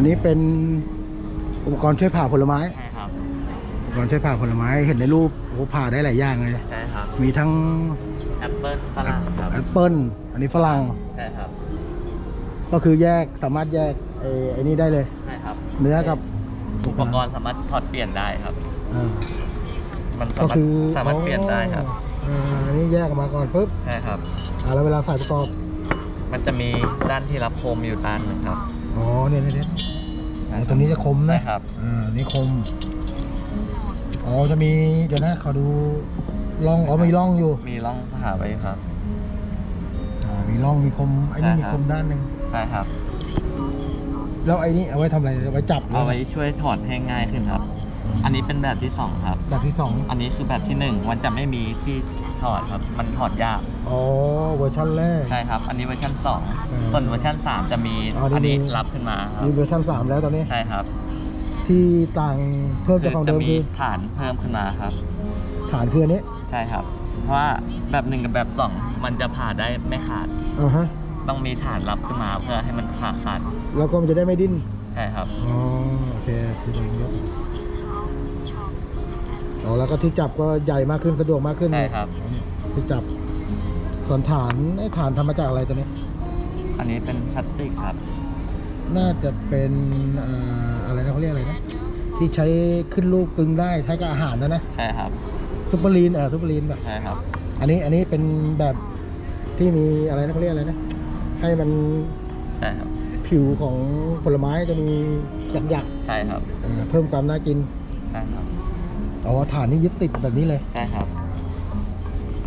อันนี้เป็นอุปกรณ์ช่วยผ่าผลไม้ ใช่ครับ อุปกรณ์ช่วยผ่าผลไม้ เห็นในรูปโอ้ผ่าได้หลายอย่างเลย ใช่ครับ มีทั้งแอปเปิลฝรั่งครับ แอปเปิ้ล อันนี้ฝรั่ง ใช่ครับ ก็คือแยกสามารถแยกไอ้ไอ้นี่ได้เลย ใช่ครับเนื้อกับอุปกรณ์สามารถถอดเปลี่ยนได้ครับ อ่า มันสาก็มารถคือสามารถเปลี่ยนได้ครับอ่าอันนี้แยกออกมาก่อนปุ๊บใช่ครับ อ่าแล้วเวลาใส่ประกอบ มันจะมีด้านที่รับโคมอยู่ด้านหนึ่งครับ อ๋อเนี่ยเนี่ยเนี่ย อ๋อตรงนี้จะคมนะใช่ครับ อ่า นี่คม อ๋อ จะมี เดี๋ยวนะ ขอดูร่อง อ๋อ มีร่องอยู่ มีร่องผ่าไว้ครับ อ่า มีร่อง มีคม ไอ้นี่ใช่มีครับ คมด้านหนึ่งใช่ครับ แล้วไอ้นี่เอาไว้ทำอะไร เอาไว้จับหรืเอาไว้ช่วยถอดให้ง่ายขึ้นครับ อันนี้เป็นแบบที่สองครับ แบบที่สองอันนี้คือแบบที่หนึ่งมันจะไม่มีที่ถอดครับ มันถอดยาก อ๋อเวอร์ชันแรก ใช่ครับ อันนี้เวอร์ชันสองอืมส่วนเวอร์ชันสามจะมีอ๋อนี่อันนี้มีรับขึ้นมาครับนี่เวอร์ชันสามแล้วตอนนี้ ใช่ครับที่ต่างเพิ่มจากของจะเดิมมีคือฐานเพิ่มขึ้นมาครับ ฐานคืออันนี้ใช่ครับ เพราะว่าแบบหนึ่งกับแบบสองมันจะผ่าได้ไม่ขาด อ่าฮะ ต้องมีฐานรับขึ้นมาเพื่อให้มันผ่าขาด แล้วก็มันจะได้ไม่ดิ้น ใช่ครับ อ๋อ โอเคคือตรงนี้ อ๋อแล้วก็ที่จับก็ใหญ่มากขึ้นสะดวกมากขึ้นใช่ครับ ที่จับส่วนฐานไอ้ฐานทำมาจากอะไรตัวนี้ อันนี้เป็นพลาสติกครับ น่าจะเป็นเอ่ออะไรนะเขาเรียกอะไรนะที่ใช้ขึ้นลูกกึ่งได้ใช้กับอาหารนะนะใช่ครับ ซุปเปอร์ลีนเออซุปเปอร์ลีนแบบใช่ครับ อันนี้อันนี้เป็นแบบที่มีอะไรนะเขาเรียกอะไรนะให้มันใช่ครับ ผิวของผลไม้จะมีหยักใช่ครับ ๆเอ่อเพิ่มความน่ากิน ใช่ครับ อ๋อฐานนี่ยึดติดแบบนี้เลย ใช่ครับ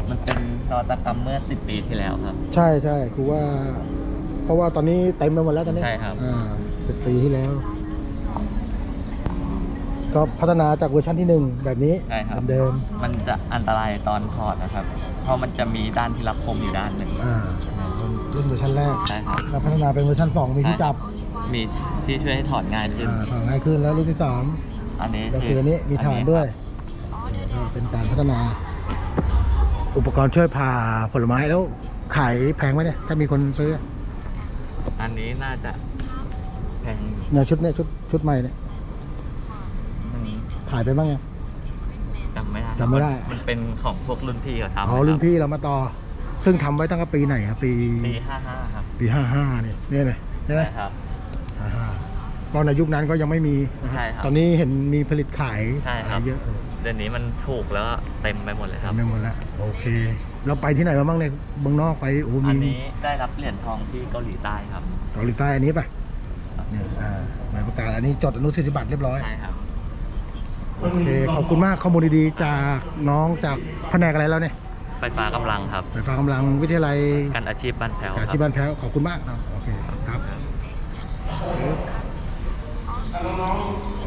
มันเป็นนวัตกรรมเมื่อ 10 ปีที่แล้วครับ ใช่ใช่คือว่า เพราะว่าตอนนี้เต็มไปหมดแล้วตอนนี้ใช่ครับ อ่าสิบปีที่แล้ว ก็พัฒนาจากเวอร์ชันที่หนึ่งแบบนี้ใช่ครับ เดิมมันจะอันตรายตอนถอดนะครับ เพราะมันจะมีด้านที่รับคมอยู่ด้านหนึ่งๆอ่ารุ่นเวอร์ชันแรก ใช่ครับ แล้วพัฒนาเป็นเวอร์ชันสองมีที่จับมีที่ช่วยให้ถอดง่ายขึ้น อ่าถอดง่ายขึ้นแล้วรุ่นที่สาม อันนี้ก็คืออันนี้มีฐานด้วย ก็เป็นการพัฒนา อุปกรณ์ช่วยผ่าผลไม้แล้วขายแพงไหมเนี่ย ถ้ามีคนซื้ออันนี้น่าจะแพงเนี่ยชุดเนี่ยชุดชุดใหม่เนี่ยมันขายไปบ้างยัง จำไม่ได้จำไม่ได้มันเป็นของพวกรุ่นพี่เขาทำอ๋อรุ่นพี่เรามาต่อ ซึ่งทำไว้ตั้งแต่ปีไหนครับปีปีห้าห้าครับปีห้าห้าเนี่ยเนี่ยเลยใช่ไหมใช่ครับห้าห้า ก็ในยุคนั้นก็ยังไม่มีนะใช่ครับตอนนี้เห็นมีผลิตขายใช่ครับ เยอะเลยเดี๋ยวนี้มันถูกแล้วก็เต็มไปหมดเลยครับทำไปหมดแล้วโอเค เราไปที่ไหนมาบ้างเนี่ยเมืองนอกไปโอ้อันมีนี้ได้รับเหรียญทองที่เกาหลีใต้ครับ เกาหลีใต้อันนี้ป่ะเนี่ยอ่าหมายประกาศอันนี้จดอนุสิทธิบัตรเรียบร้อย ใช่ครับ โอเค ขอบคุณมากข้อมูลดีๆ จากน้องจากแผนกอะไรแล้วเนี่ยไฟฟ้ากำลังครับไฟฟ้ากำลังวิทยาลัยการอาชีพบ้านแถวคอารับชีพบ้านแพ้วขอบคุณมากครับโอเคครับ ครับ